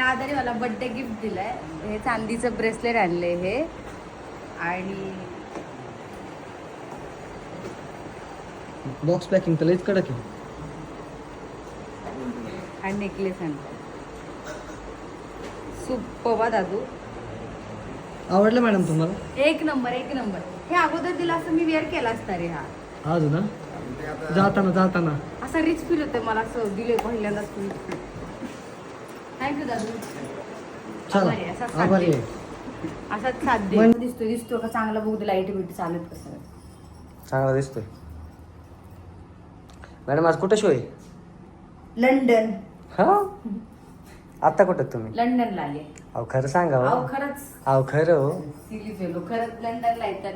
दादाने मला birthday gift दिलंय. हे चांदीचं ब्रेसलेट आणलंय हे. आणि बॉक्स पॅकिंग तर लईच कडक आहे. हा नेकलेस आणलाय. सुप्पा दादू. आवडलं मॅडम तुम्हाला? एक नंबर एक नंबर हे अगोदर दिला असं मी वेअर केला असता रे हा. आज ना? जाताना जाताना. असा रिच फील होतं मला असं. दिले पहिल्यांदाच फील थँक्यू दादू. आभारी आहे, चला असाच आभारी साथ आहे. दे. असाच साथ दे. पण- दिसतो दिसतो का? चांगला बघू लाइट बिट चालत कसं. चांगला दिसतोय. मॅडम आज कुठं शो आहे? लंडन. हा? आता कुठं तुम्ही? लंडनला आले. अहो खरं सांगा अहो हो. खरंच. अहो खरं हो. सिली फेलो खरंच लंडनला येतात.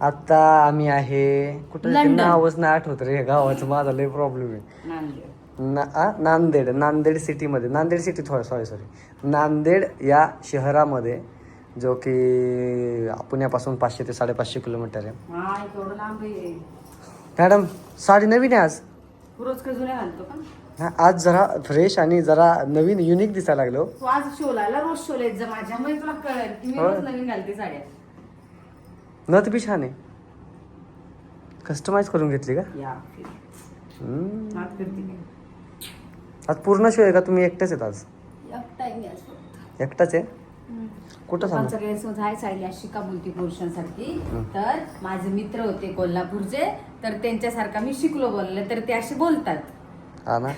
आता आम्ही आहे कुठं ते लंडन. नावच नाही आठवत रे. गावाचं माझा लय प्रॉब्लेम आहे. नांदेड. ना आ? नांदेड नांदेड सिटीमध्ये नांदेड सिटी थोडं सॉरी सॉरी नांदेड या शहरामध्ये जो की पुण्यापासून पाचशे ते साडेपाचशे किलोमीटर आहे हा मॅडम साडी नवीन आहे आज हा, आज जरा फ्रेश आणि जरा नवीन युनिक दिसायला लागलो तू आज शोला रोज शोला येत जा माझ्यामुळे तुला कळेल की मी होय. रोज नवीन घालते साड्या नथ बी छान आहे कस्टमाइज करून घेतली का या फिर. हम्म. नाद करते. आज पूर्ण शो आहे का? तुम्ही एकटेच आहेत आज. एकटाच आहे. कुठं सांगा? आहे सायली अशी का बोलती पुरुषांसाठी तर माझे मित्र होते कोल्हापूरचे. तर त्यांच्यासारखा मी शिकलो बोलले तर ते असे बोलतात. हा ना?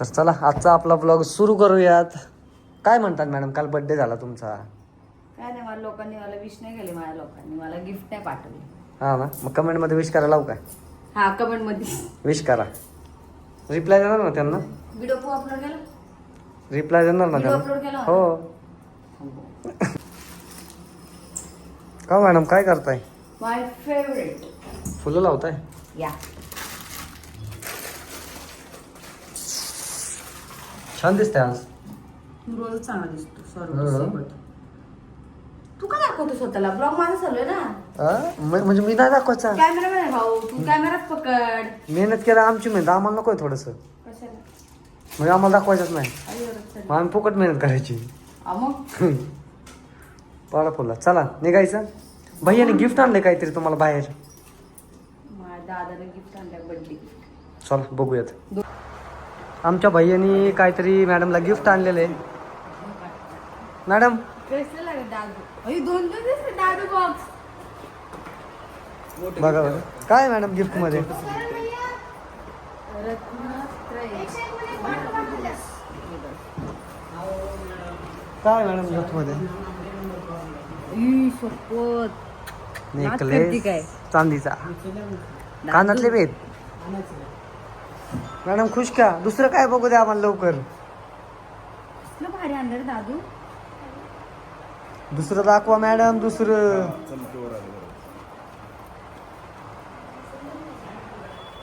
तर चला आजचा आपला ब्लॉग सुरू करूयात. काय म्हणतात मॅडम? काल बर्थडे झाला तुमचा. काय नाही मला लोकांनी मला विश नाही केले माझ्या लोकांनी मला गिफ्ट नाही पाठवले. हा ना? मग कमेंटमध्ये विश करायला लावू काय? हा कमेंटमध्ये. विश करा. रिप्लाय देणार ना त्यांना? व्हिडिओ अपलोड केला? रिप्लाय देणार ना त्यांना? हो. का मॅडम काय करताय? माय फेवरेट फुलं लावताय? या. छान दिसतंय आज. तू रोज चांगला दिसतो. हो. सर्व तू का दाखवतो स्वतःला? ब्लॉग माझा चालू आहे ना? म- म्हणजे मी नाही दाखवायचा. कॅमेरा आहे भाऊ. तू कॅमेराच पकड. मेहनत केला आमची मेहनत. आम्हाला नको आहे थोडंसं. कशाला? म्हणजे आम्हाला दाखवायचंच नाही. आई. मग आम्ही फुकट मेहनत करायची. हा मग? पाडा फुला. चला निघायचं. भैयाने गिफ्ट आणले काहीतरी तुम्हाला बाहेर. माझ्या दादाने गिफ्ट आणलं बर्थडे गिफ्ट चला बघूयात. आमच्या भैयानी काहीतरी मॅडमला गिफ्ट आणलेलं आहे. मॅडम कसं लागेल दादू अरे दोन दोन दिसते दादू बॉक्स बघा बरं काय मॅडम गिफ्टमध्ये? काय मॅडम गिफ्टमध्ये? नेकलेस? चांदीचा. कानातले भेद. मॅडम खुश का? दुसरं काय बघू द्या आम्हाला लवकर. दादू? दुसरं दाखवा मॅडम दुसरं.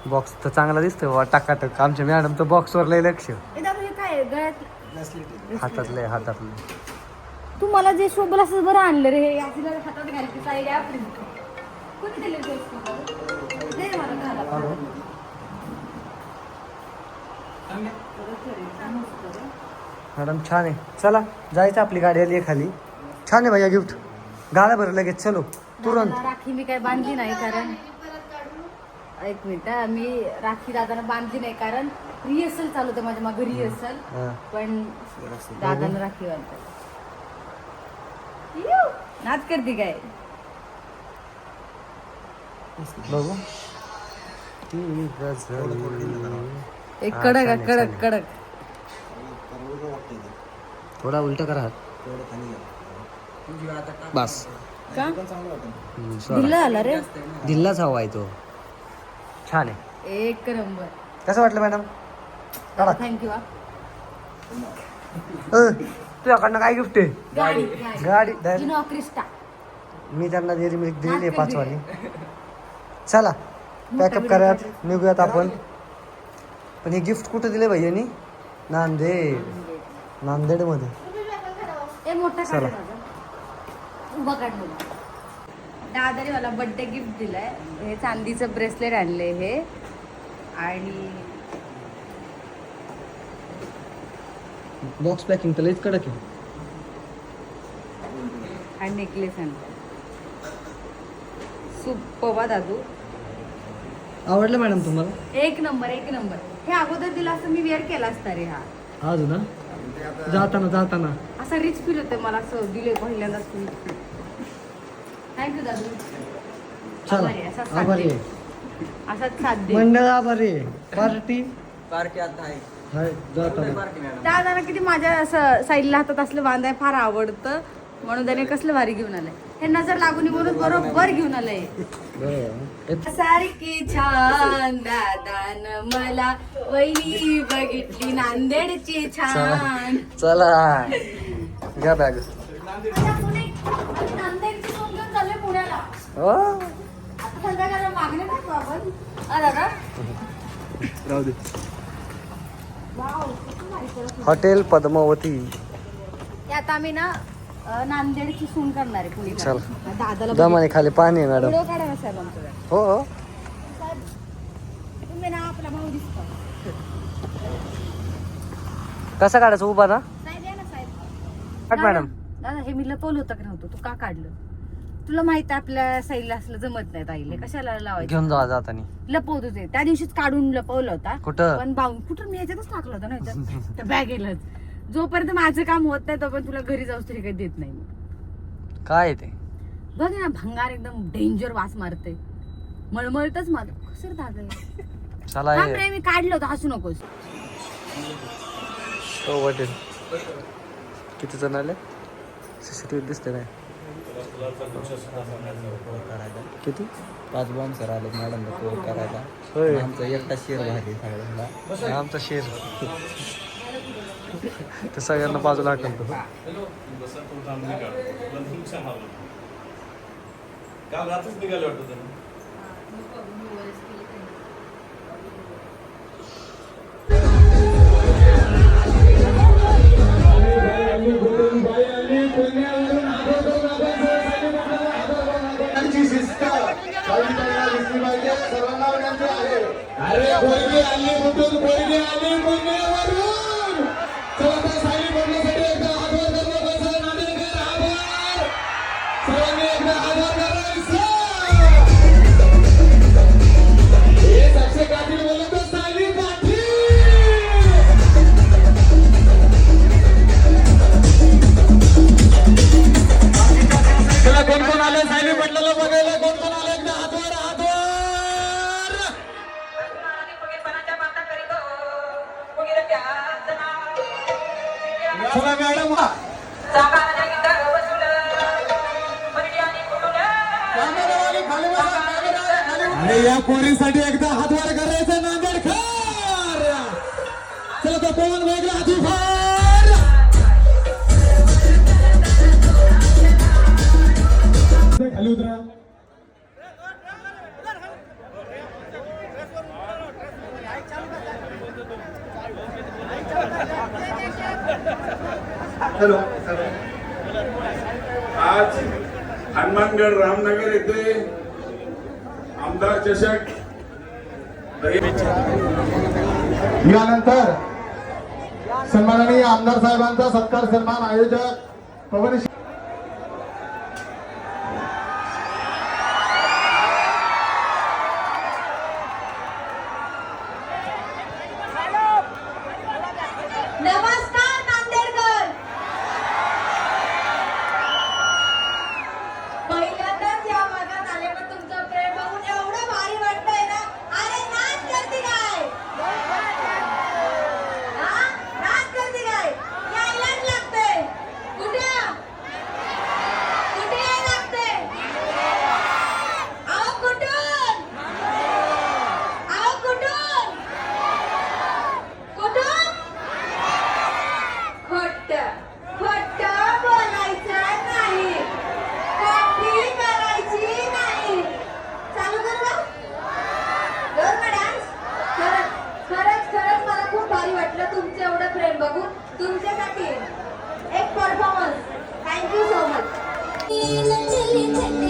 बॉक्स तर चांगला दिसतोय बाबा टाकाटक. आमच्या मॅडम तर बॉक्सवर लय लक्ष. ए दादू हे काय आहे? गळ्यात हातातले हातातले तू मला जे शोभल असं बरं आणलं रे. हे आपल्या हातात घालते साईड आपली. कोणी दिले ते दे रे मला घाला. मॅडम छान आहे. चला जायचं आपली गाडी आली आहे खाली छान आहे भैया गिफ्ट गाड्या बरं लगेच चलो. तुरंत. राखी मी काय बांधली नाही कारण एक मिनिट हा, मी राखी दादाला बांधली नाही कारण रिहर्सल चालू होतं माझ्या मागं रिहर्सल हा. पण दादाला राखी बांधतात नाद करते काय? बघू. ती. एक कडक आहे, कडक कडक. थोडा उलट करा. बस. का? हम्म, सोडा. दिलं आला रे. दिल्लाच हवा आहे तो. छान आहे. एक नंबर. कसं वाटलं मॅडम? काढा. थँक्यू अ, तुझ्याकडनं काय गिफ्ट आहे? गाडी गाडी. जिनो क्रिस्टा मी त्यांना दिली मी दिलेली आहे पाचवाली. चला पॅकअप करूयात निघूयात आपण. पण हे गिफ्ट कुठं दिले भैयानी नांदेड. नांदेडमध्ये. ए मोठा चला. उभा काढ दादाने मला बर्थडे गिफ्ट दिलंय. हे चांदीचं ब्रेसलेट आणलंय हे. आणि बॉक्स पॅकिंग तर लईच कडक आहे. हा नेकलेस आहे सुप्पवा दादू. आवडलं मॅडम तुम्हाला? एक नंबर एक नंबर हे अगोदर दिला असं मी वेअर केला असता रे हा. आज ना जाताना जाताना. असा रिच फील होते मला असं दिले पहिल्यांदाच फील थँक्यू दादू चला आभारी आहे, असाच साथ आभारी दे. आहे. असाच साथ दे. मंडळ आभारी आहे. पार्टी? पार्टी आता आहे. हाय जाताना पार्टी मॅडम? दादाला किती माझ्या असं साईडला हातात असलं बांधाय फार आवडतं. म्हणून त्याने कसलं भारी घेऊन आलंय. हे नजर लागून म्हणून बरोबर घेऊन आलंय. बरं. सारखी छान दादान मला वहिनी बघितली नांदेडची छान. चला घ्या बॅग. राहू दे. होतं. हॉटेल पद्मावती. आता आम्ही ना नांदेडची सून करणार आहे पुणे चल. दादाला दमाने खाली पाणी आहे मॅडम. व्हिडिओ काढा ना साहेब आमच्या हो हो. साहेब तुम्ही ना आपला भाऊ दिसतो. कसा काढायचा उभा ना साहेब या ना साहेब. काढ मॅडम. दादा हे मी लपवलं होतं का नव्हतं. तू का काढलं? तुला माहीत आहे आपल्या साईडला असलं जमत नाही ताईले कशाला लावायचं? घेऊन जावा जातानी. लपवत होते त्या दिवशीच काढून लपवलं होता. कुठं? पण बाऊन कुठं मी ह्याच्यातच टाकलं होतं ना ह्याच्यात. त्या बॅगेलाच. जोपर्यंत माझं काम होत नाही तोपर्यंत तुला घरी जाऊस तरी काही देत नाही मी. काय आहे ते? बघ ना भंगार एकदम डेंजर वास मारते मळमळतच माझं कसं दादा? चला मी काढलं होतं हसू नकोस. हो किती जण आले? सीसीटीव्ही दिसते नाही किती? पाच बॉम्ब सर आले मॅडम करायला होय. आमचा एकटा शेर भारी सगळ्यांना. आमचा शेर. ते सगळ्यांना बाजूला आठवतो. काल रात्रीच निघाले वाटतं चला मॅडम. अरे या पोरीसाठी एकदा हातवर करायचं नांदेडकर चला तो कोण वेगळा हाती खाली उतरा. हॅलो आज हनुमानगड रामनगर येथे आमदार चषक. यानंतर सन्माननीय आमदार साहेबांचा सत्कार सन्मान आयोजक पवन नमस्कार नांदेडकर पहिल्यांदाच या भागात आले पण तुमचं प्रेम बघून एवढं भारी वाटतंय ना अरे नाच करते काय हा? नाच करते काय यायलाच लागते कुठे कुठे यायला लागते अहो कुठून अहो कुठून कुठून खोट खोट बोलायचं नाही कॉपी करायची नाही चालू कर बा कर ना डान्स खरंच खरंच खरंच मला खूप भारी वाटलं तुमचं एवढं प्रेम बघून तुमच्यासाठी एक परफॉर्मन्स थँक्यू सो मच चली चकली